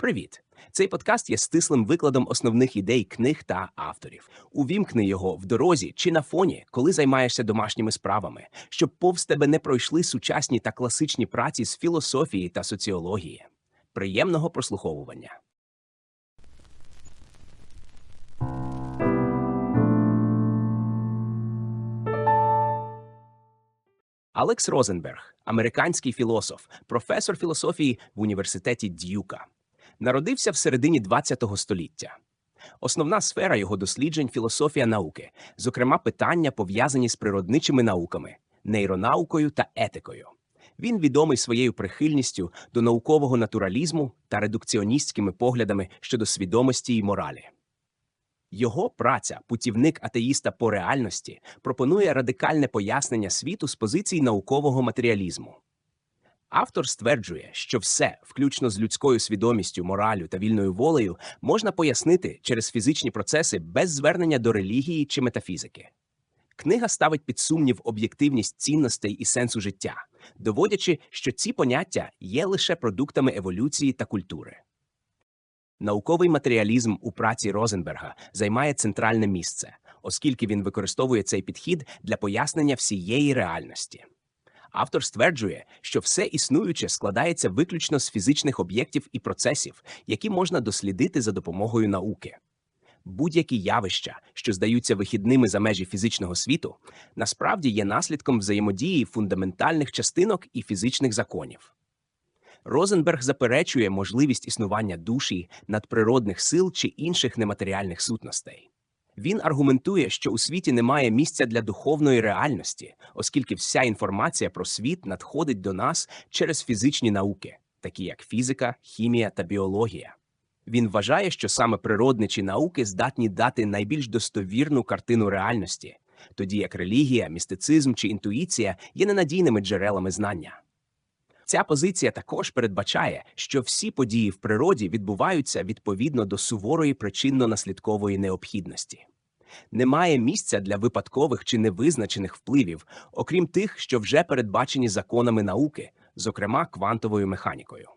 Привіт! Цей подкаст є стислим викладом основних ідей книг та авторів. Увімкни його в дорозі чи на фоні, коли займаєшся домашніми справами, щоб повз тебе не пройшли сучасні та класичні праці з філософії та соціології. Приємного прослуховування. Алекс Розенберг, американський філософ, професор філософії в університеті Д'юка. Народився в середині ХХ століття. Основна сфера його досліджень філософія науки, зокрема питання, пов'язані з природничими науками, нейронаукою та етикою. Він відомий своєю прихильністю до наукового натуралізму та редукціоністськими поглядами щодо свідомості і моралі. Його праця, путівник атеїста по реальності, пропонує радикальне пояснення світу з позиції наукового матеріалізму. Автор стверджує, що все, включно з людською свідомістю, моралю та вільною волею, можна пояснити через фізичні процеси без звернення до релігії чи метафізики. Книга ставить під сумнів об'єктивність цінностей і сенсу життя, доводячи, що ці поняття є лише продуктами еволюції та культури. Науковий матеріалізм у праці Розенберга займає центральне місце, оскільки він використовує цей підхід для пояснення всієї реальності. Автор стверджує, що все існуюче складається виключно з фізичних об'єктів і процесів, які можна дослідити за допомогою науки. Будь-які явища, що здаються вихідними за межі фізичного світу, насправді є наслідком взаємодії фундаментальних частинок і фізичних законів. Розенберг заперечує можливість існування душі, надприродних сил чи інших нематеріальних сутностей. Він аргументує, що у світі немає місця для духовної реальності, оскільки вся інформація про світ надходить до нас через фізичні науки, такі як фізика, хімія та біологія. Він вважає, що саме природничі науки здатні дати найбільш достовірну картину реальності, тоді як релігія, містицизм чи інтуїція є ненадійними джерелами знання. Ця позиція також передбачає, що всі події в природі відбуваються відповідно до суворої причинно-наслідкової необхідності. Немає місця для випадкових чи невизначених впливів, окрім тих, що вже передбачені законами науки, зокрема квантовою механікою.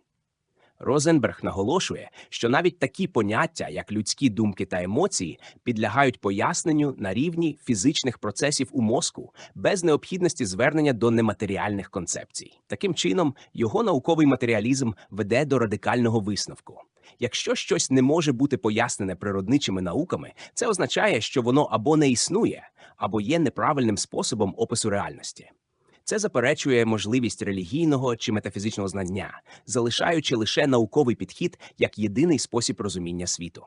Розенберг наголошує, що навіть такі поняття, як людські думки та емоції, підлягають поясненню на рівні фізичних процесів у мозку без необхідності звернення до нематеріальних концепцій. Таким чином, його науковий матеріалізм веде до радикального висновку. Якщо щось не може бути пояснене природничими науками, це означає, що воно або не існує, або є неправильним способом опису реальності. Це заперечує можливість релігійного чи метафізичного знання, залишаючи лише науковий підхід як єдиний спосіб розуміння світу.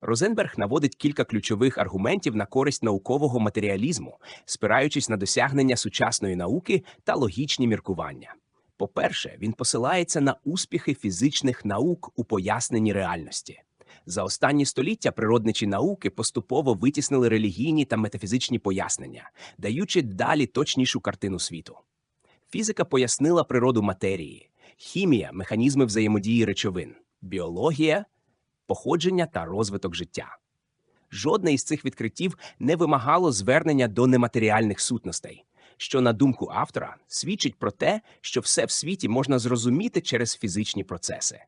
Розенберг наводить кілька ключових аргументів на користь наукового матеріалізму, спираючись на досягнення сучасної науки та логічні міркування. По-перше, він посилається на успіхи фізичних наук у поясненні реальності. За останні століття природничі науки поступово витіснили релігійні та метафізичні пояснення, даючи далі точнішу картину світу. Фізика пояснила природу матерії, хімія механізми взаємодії речовин, біологія, походження та розвиток життя. Жодне із цих відкриттів не вимагало звернення до нематеріальних сутностей, що, на думку автора, свідчить про те, що все в світі можна зрозуміти через фізичні процеси.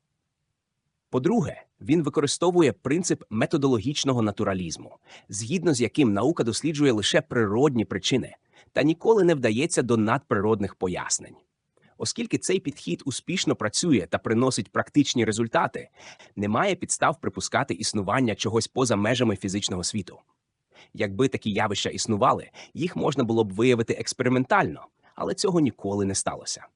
По-друге, він використовує принцип методологічного натуралізму, згідно з яким наука досліджує лише природні причини та ніколи не вдається до надприродних пояснень. Оскільки цей підхід успішно працює та приносить практичні результати, немає підстав припускати існування чогось поза межами фізичного світу. Якби такі явища існували, їх можна було б виявити експериментально, але цього ніколи не сталося.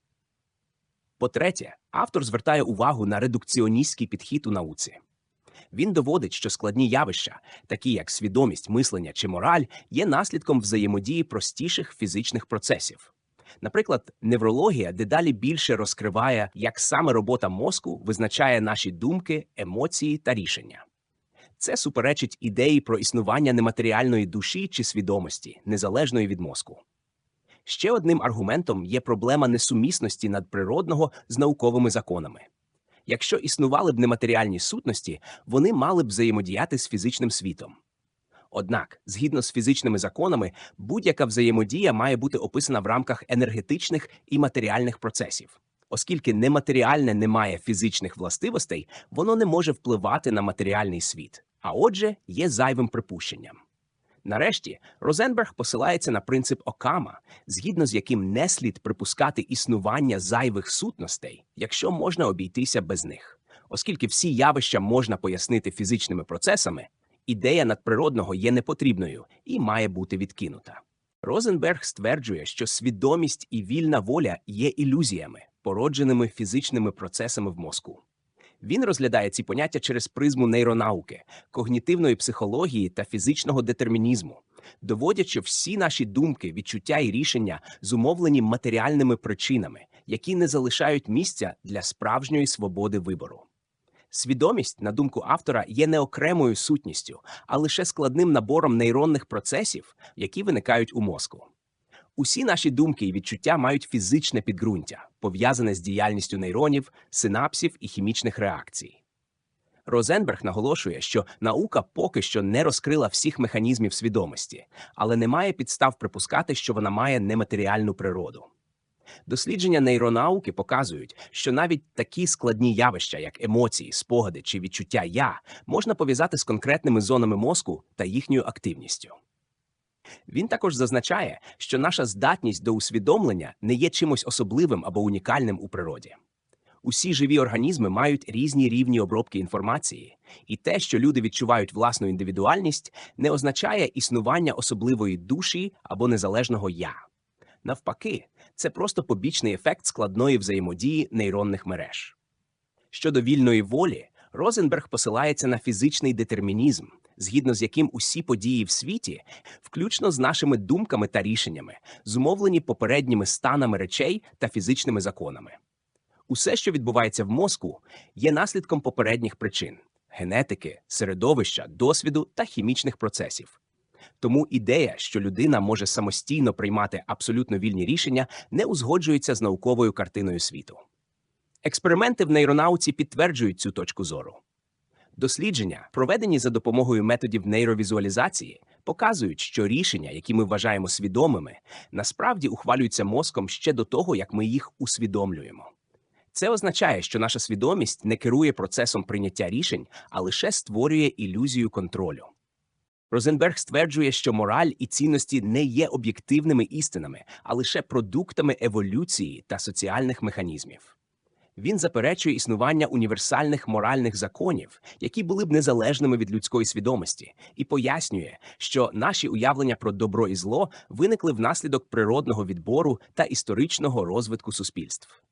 По-третє, автор звертає увагу на редукціоністський підхід у науці. Він доводить, що складні явища, такі як свідомість, мислення чи мораль, є наслідком взаємодії простіших фізичних процесів. Наприклад, неврологія дедалі більше розкриває, як саме робота мозку визначає наші думки, емоції та рішення. Це суперечить ідеї про існування нематеріальної душі чи свідомості, незалежної від мозку. Ще одним аргументом є проблема несумісності надприродного з науковими законами. Якщо існували б нематеріальні сутності, вони мали б взаємодіяти з фізичним світом. Однак, згідно з фізичними законами, будь-яка взаємодія має бути описана в рамках енергетичних і матеріальних процесів. Оскільки нематеріальне не має фізичних властивостей, воно не може впливати на матеріальний світ, а отже, є зайвим припущенням. Нарешті, Розенберг посилається на принцип Окама, згідно з яким не слід припускати існування зайвих сутностей, якщо можна обійтися без них. Оскільки всі явища можна пояснити фізичними процесами, ідея надприродного є непотрібною і має бути відкинута. Розенберг стверджує, що свідомість і вільна воля є ілюзіями, породженими фізичними процесами в мозку. Він розглядає ці поняття через призму нейронауки, когнітивної психології та фізичного детермінізму, доводячи всі наші думки, відчуття і рішення зумовлені матеріальними причинами, які не залишають місця для справжньої свободи вибору. Свідомість, на думку автора, є не окремою сутністю, а лише складним набором нейронних процесів, які виникають у мозку. Усі наші думки і відчуття мають фізичне підґрунтя, пов'язане з діяльністю нейронів, синапсів і хімічних реакцій. Розенберг наголошує, що наука поки що не розкрила всіх механізмів свідомості, але не має підстав припускати, що вона має нематеріальну природу. Дослідження нейронауки показують, що навіть такі складні явища, як емоції, спогади чи відчуття я, можна пов'язати з конкретними зонами мозку та їхньою активністю. Він також зазначає, що наша здатність до усвідомлення не є чимось особливим або унікальним у природі. Усі живі організми мають різні рівні обробки інформації, і те, що люди відчувають власну індивідуальність, не означає існування особливої душі або незалежного я. Навпаки, це просто побічний ефект складної взаємодії нейронних мереж. Щодо вільної волі, Розенберг посилається на фізичний детермінізм, згідно з яким усі події в світі, включно з нашими думками та рішеннями, зумовлені попередніми станами речей та фізичними законами. Усе, що відбувається в мозку, є наслідком попередніх причин генетики, середовища, досвіду та хімічних процесів. Тому ідея, що людина може самостійно приймати абсолютно вільні рішення, не узгоджується з науковою картиною світу. Експерименти в нейронауці підтверджують цю точку зору. Дослідження, проведені за допомогою методів нейровізуалізації, показують, що рішення, які ми вважаємо свідомими, насправді ухвалюються мозком ще до того, як ми їх усвідомлюємо. Це означає, що наша свідомість не керує процесом прийняття рішень, а лише створює ілюзію контролю. Розенберг стверджує, що мораль і цінності не є об'єктивними істинами, а лише продуктами еволюції та соціальних механізмів. Він заперечує існування універсальних моральних законів, які були б незалежними від людської свідомості, і пояснює, що наші уявлення про добро і зло виникли внаслідок природного відбору та історичного розвитку суспільств.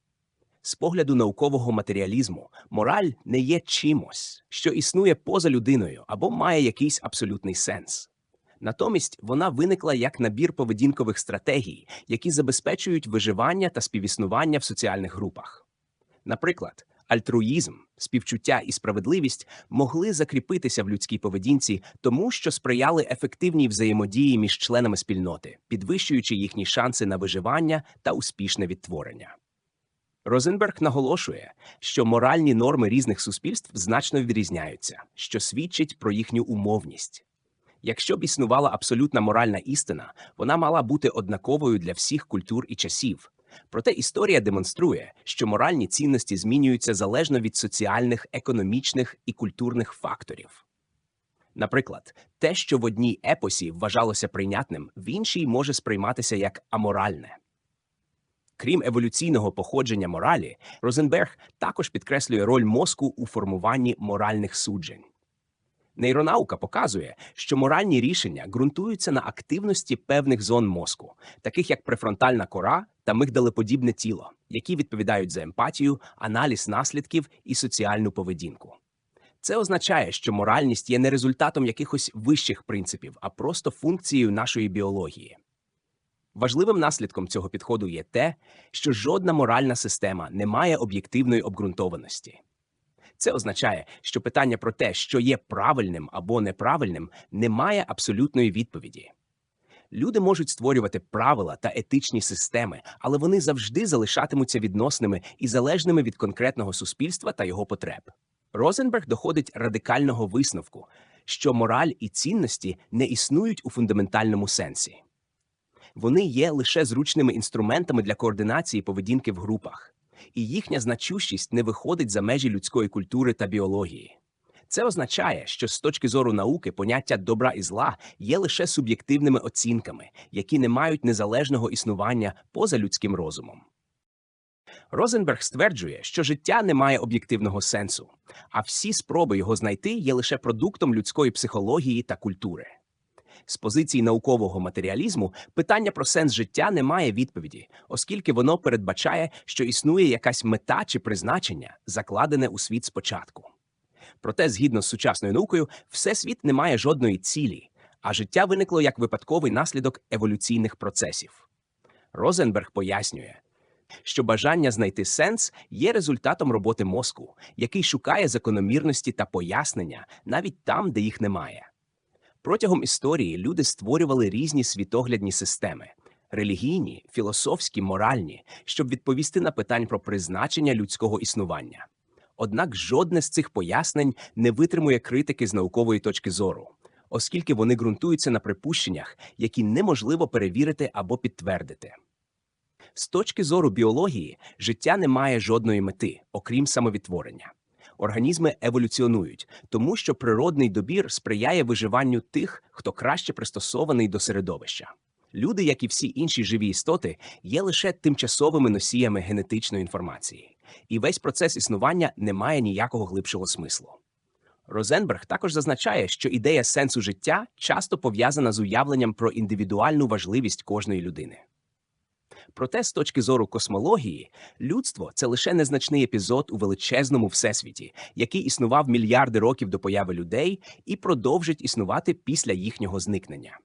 З погляду наукового матеріалізму, мораль не є чимось, що існує поза людиною або має якийсь абсолютний сенс. Натомість вона виникла як набір поведінкових стратегій, які забезпечують виживання та співіснування в соціальних групах. Наприклад, альтруїзм, співчуття і справедливість могли закріпитися в людській поведінці, тому що сприяли ефективній взаємодії між членами спільноти, підвищуючи їхні шанси на виживання та успішне відтворення. Розенберг наголошує, що моральні норми різних суспільств значно відрізняються, що свідчить про їхню умовність. Якщо б існувала абсолютна моральна істина, вона мала бути однаковою для всіх культур і часів. Проте історія демонструє, що моральні цінності змінюються залежно від соціальних, економічних і культурних факторів. Наприклад, те, що в одній епосі вважалося прийнятним, в іншій може сприйматися як аморальне. Крім еволюційного походження моралі, Розенберг також підкреслює роль мозку у формуванні моральних суджень. Нейронаука показує, що моральні рішення ґрунтуються на активності певних зон мозку, таких як префронтальна кора та мигдалеподібне тіло, які відповідають за емпатію, аналіз наслідків і соціальну поведінку. Це означає, що моральність є не результатом якихось вищих принципів, а просто функцією нашої біології. Важливим наслідком цього підходу є те, що жодна моральна система не має об'єктивної обґрунтованості. Це означає, що питання про те, що є правильним або неправильним, не має абсолютної відповіді. Люди можуть створювати правила та етичні системи, але вони завжди залишатимуться відносними і залежними від конкретного суспільства та його потреб. Розенберг доходить радикального висновку, що мораль і цінності не існують у фундаментальному сенсі. Вони є лише зручними інструментами для координації поведінки в групах. І їхня значущість не виходить за межі людської культури та біології. Це означає, що з точки зору науки поняття добра і зла є лише суб'єктивними оцінками, які не мають незалежного існування поза людським розумом. Розенберг стверджує, що життя не має об'єктивного сенсу, а всі спроби його знайти є лише продуктом людської психології та культури. З позиції наукового матеріалізму питання про сенс життя не має відповіді, оскільки воно передбачає, що існує якась мета чи призначення, закладене у світ спочатку. Проте, згідно з сучасною наукою, всесвіт не має жодної цілі, а життя виникло як випадковий наслідок еволюційних процесів. Розенберг пояснює, що бажання знайти сенс є результатом роботи мозку, який шукає закономірності та пояснення навіть там, де їх немає. Протягом історії люди створювали різні світоглядні системи релігійні, філософські, моральні, щоб відповісти на питання про призначення людського існування. Однак жодне з цих пояснень не витримує критики з наукової точки зору, оскільки вони ґрунтуються на припущеннях, які неможливо перевірити або підтвердити. З точки зору біології, життя не має жодної мети, окрім самовідтворення. Організми еволюціонують, тому що природний добір сприяє виживанню тих, хто краще пристосований до середовища. Люди, як і всі інші живі істоти, є лише тимчасовими носіями генетичної інформації, і весь процес існування не має ніякого глибшого смислу. Розенберг також зазначає, що ідея сенсу життя часто пов'язана з уявленням про індивідуальну важливість кожної людини. Проте, з точки зору космології, людство це лише незначний епізод у величезному всесвіті, який існував мільярди років до появи людей і продовжить існувати після їхнього зникнення.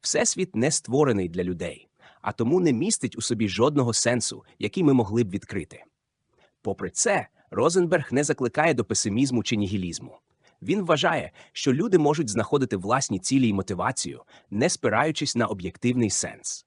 Всесвіт не створений для людей, а тому не містить у собі жодного сенсу, який ми могли б відкрити. Попри це, Розенберг не закликає до песимізму чи нігілізму. Він вважає, що люди можуть знаходити власні цілі і мотивацію, не спираючись на об'єктивний сенс.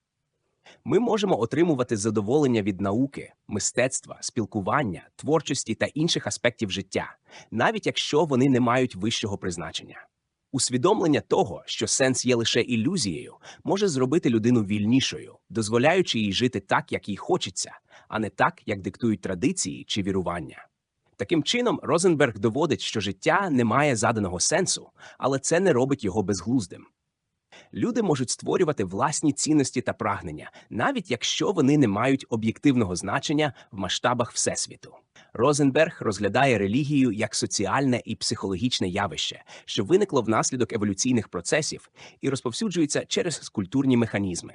Ми можемо отримувати задоволення від науки, мистецтва, спілкування, творчості та інших аспектів життя, навіть якщо вони не мають вищого призначення. Усвідомлення того, що сенс є лише ілюзією, може зробити людину вільнішою, дозволяючи їй жити так, як їй хочеться, а не так, як диктують традиції чи вірування. Таким чином, Розенберг доводить, що життя не має заданого сенсу, але це не робить його безглуздим. Люди можуть створювати власні цінності та прагнення, навіть якщо вони не мають об'єктивного значення в масштабах Всесвіту. Розенберг розглядає релігію як соціальне і психологічне явище, що виникло внаслідок еволюційних процесів і розповсюджується через культурні механізми.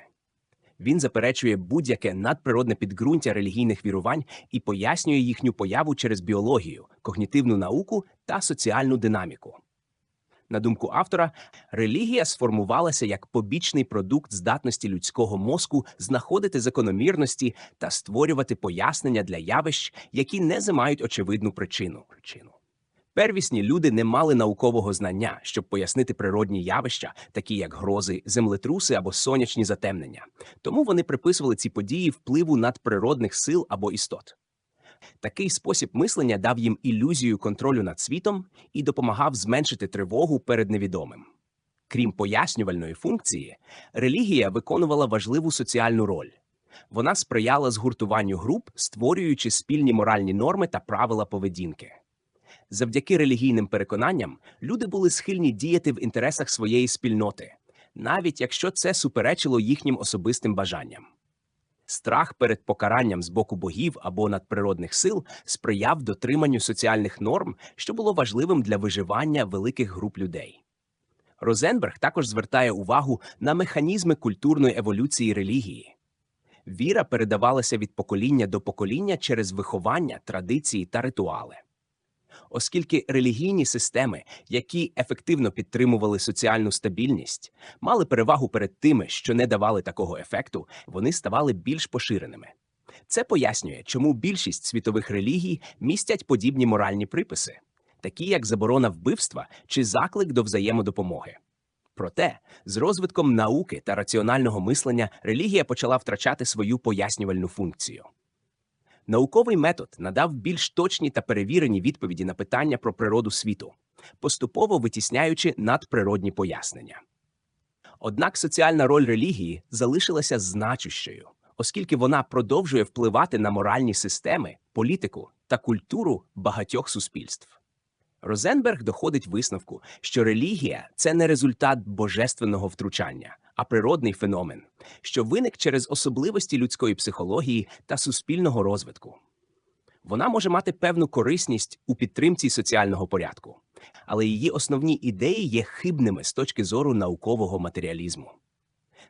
Він заперечує будь-яке надприродне підґрунтя релігійних вірувань і пояснює їхню появу через біологію, когнітивну науку та соціальну динаміку. На думку автора, релігія сформувалася як побічний продукт здатності людського мозку знаходити закономірності та створювати пояснення для явищ, які не займають очевидну причину. Первісні люди не мали наукового знання, щоб пояснити природні явища, такі як грози, землетруси або сонячні затемнення. Тому вони приписували ці події впливу надприродних сил або істот. Такий спосіб мислення дав їм ілюзію контролю над світом і допомагав зменшити тривогу перед невідомим. Крім пояснювальної функції, релігія виконувала важливу соціальну роль. Вона сприяла згуртуванню груп, створюючи спільні моральні норми та правила поведінки. Завдяки релігійним переконанням люди були схильні діяти в інтересах своєї спільноти, навіть якщо це суперечило їхнім особистим бажанням. Страх перед покаранням з боку богів або надприродних сил сприяв дотриманню соціальних норм, що було важливим для виживання великих груп людей. Розенберг також звертає увагу на механізми культурної еволюції релігії. Віра передавалася від покоління до покоління через виховання, традиції та ритуали. Оскільки релігійні системи, які ефективно підтримували соціальну стабільність, мали перевагу перед тими, що не давали такого ефекту, вони ставали більш поширеними. Це пояснює, чому більшість світових релігій містять подібні моральні приписи, такі як заборона вбивства чи заклик до взаємодопомоги. Проте, з розвитком науки та раціонального мислення релігія почала втрачати свою пояснювальну функцію. Науковий метод надав більш точні та перевірені відповіді на питання про природу світу, поступово витісняючи надприродні пояснення. Однак соціальна роль релігії залишилася значущою, оскільки вона продовжує впливати на моральні системи політику та культуру багатьох суспільств. Розенберг доходить висновку, що релігія це не результат божественного втручання, а природний феномен, що виник через особливості людської психології та суспільного розвитку. Вона може мати певну корисність у підтримці соціального порядку, але її основні ідеї є хибними з точки зору наукового матеріалізму.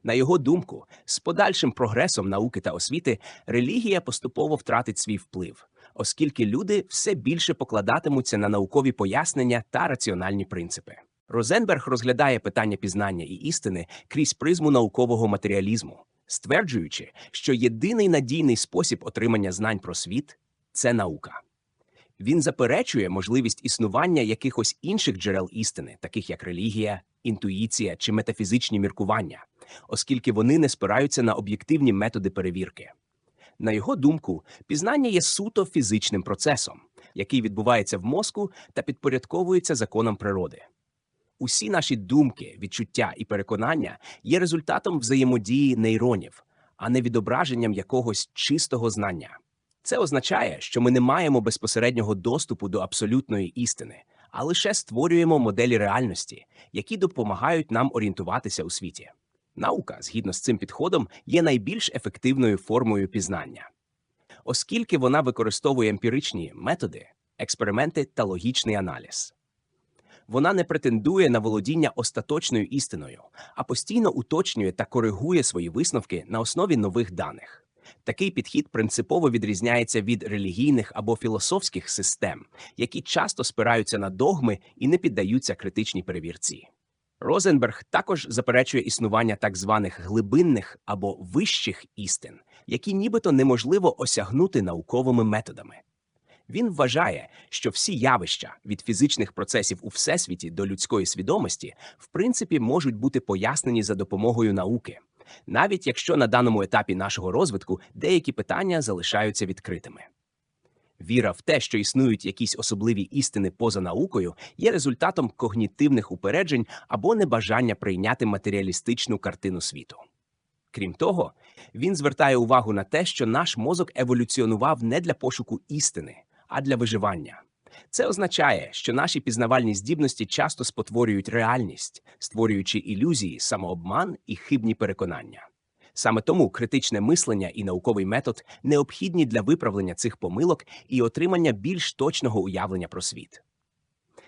На його думку, з подальшим прогресом науки та освіти релігія поступово втратить свій вплив, оскільки люди все більше покладатимуться на наукові пояснення та раціональні принципи. Розенберг розглядає питання пізнання і істини крізь призму наукового матеріалізму, стверджуючи, що єдиний надійний спосіб отримання знань про світ це наука. Він заперечує можливість існування якихось інших джерел істини, таких як релігія, інтуїція чи метафізичні міркування, оскільки вони не спираються на об'єктивні методи перевірки. На його думку, пізнання є суто фізичним процесом, який відбувається в мозку та підпорядковується законам природи. Усі наші думки, відчуття і переконання є результатом взаємодії нейронів, а не відображенням якогось чистого знання. Це означає, що ми не маємо безпосереднього доступу до абсолютної істини, а лише створюємо моделі реальності, які допомагають нам орієнтуватися у світі. Наука, згідно з цим підходом, є найбільш ефективною формою пізнання, оскільки вона використовує емпіричні методи, експерименти та логічний аналіз. Вона не претендує на володіння остаточною істиною, а постійно уточнює та коригує свої висновки на основі нових даних. Такий підхід принципово відрізняється від релігійних або філософських систем, які часто спираються на догми і не піддаються критичній перевірці. Розенберг також заперечує існування так званих глибинних або вищих істин, які нібито неможливо осягнути науковими методами. Він вважає, що всі явища від фізичних процесів у всесвіті до людської свідомості в принципі можуть бути пояснені за допомогою науки навіть якщо на даному етапі нашого розвитку деякі питання залишаються відкритими. Віра в те, що існують якісь особливі істини поза наукою, є результатом когнітивних упереджень або небажання прийняти матеріалістичну картину світу. Крім того, він звертає увагу на те, що наш мозок еволюціонував не для пошуку істини, а для виживання. Це означає, що наші пізнавальні здібності часто спотворюють реальність, створюючи ілюзії, самообман і хибні переконання. Саме тому критичне мислення і науковий метод необхідні для виправлення цих помилок і отримання більш точного уявлення про світ.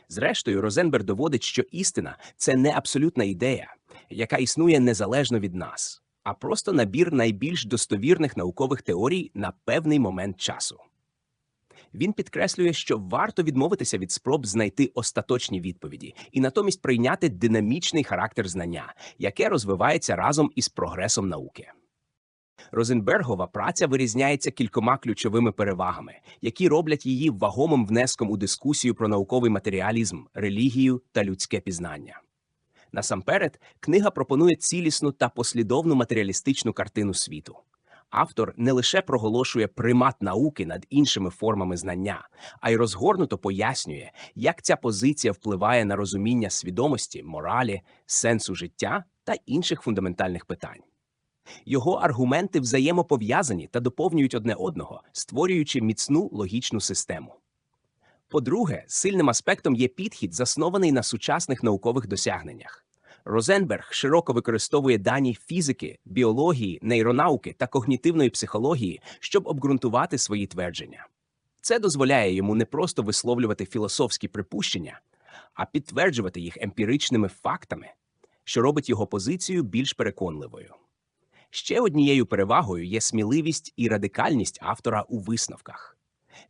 Зрештою, Розенберг доводить, що істина це не абсолютна ідея, яка існує незалежно від нас, а просто набір найбільш достовірних наукових теорій на певний момент часу. Він підкреслює, що варто відмовитися від спроб знайти остаточні відповіді і натомість прийняти динамічний характер знання, яке розвивається разом із прогресом науки. Розенбергова праця вирізняється кількома ключовими перевагами, які роблять її вагомим внеском у дискусію про науковий матеріалізм, релігію та людське пізнання. Насамперед, книга пропонує цілісну та послідовну матеріалістичну картину світу автор не лише проголошує примат науки над іншими формами знання, а й розгорнуто пояснює, як ця позиція впливає на розуміння свідомості, моралі, сенсу життя та інших фундаментальних питань. Його аргументи взаємопов'язані та доповнюють одне одного, створюючи міцну логічну систему. По-друге, сильним аспектом є підхід, заснований на сучасних наукових досягненнях. Розенберг широко використовує дані фізики, біології, нейронауки та когнітивної психології, щоб обґрунтувати свої твердження. Це дозволяє йому не просто висловлювати філософські припущення, а підтверджувати їх емпіричними фактами, що робить його позицію більш переконливою. Ще однією перевагою є сміливість і радикальність автора у висновках.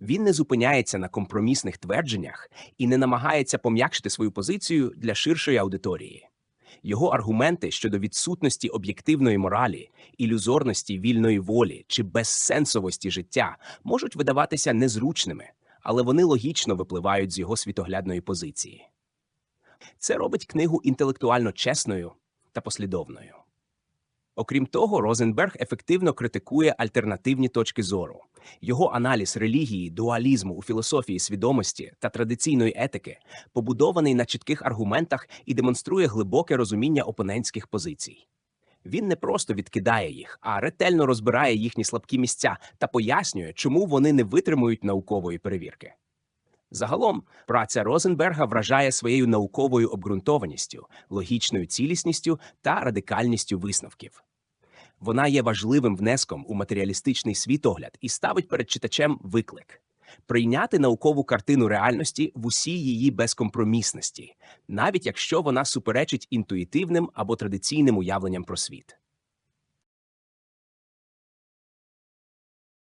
Він не зупиняється на компромісних твердженнях і не намагається пом'якшити свою позицію для ширшої аудиторії. Його аргументи щодо відсутності об'єктивної моралі, ілюзорності вільної волі чи безсенсовості життя можуть видаватися незручними, але вони логічно випливають з його світоглядної позиції. Це робить книгу інтелектуально чесною та послідовною. Окрім того, Розенберг ефективно критикує альтернативні точки зору. Його аналіз релігії, дуалізму у філософії свідомості та традиційної етики побудований на чітких аргументах і демонструє глибоке розуміння опонентських позицій. Він не просто відкидає їх, а ретельно розбирає їхні слабкі місця та пояснює, чому вони не витримують наукової перевірки. Загалом, праця Розенберга вражає своєю науковою обґрунтованістю, логічною цілісністю та радикальністю висновків. Вона є важливим внеском у матеріалістичний світогляд і ставить перед читачем виклик прийняти наукову картину реальності в усій її безкомпромісності, навіть якщо вона суперечить інтуїтивним або традиційним уявленням про світ.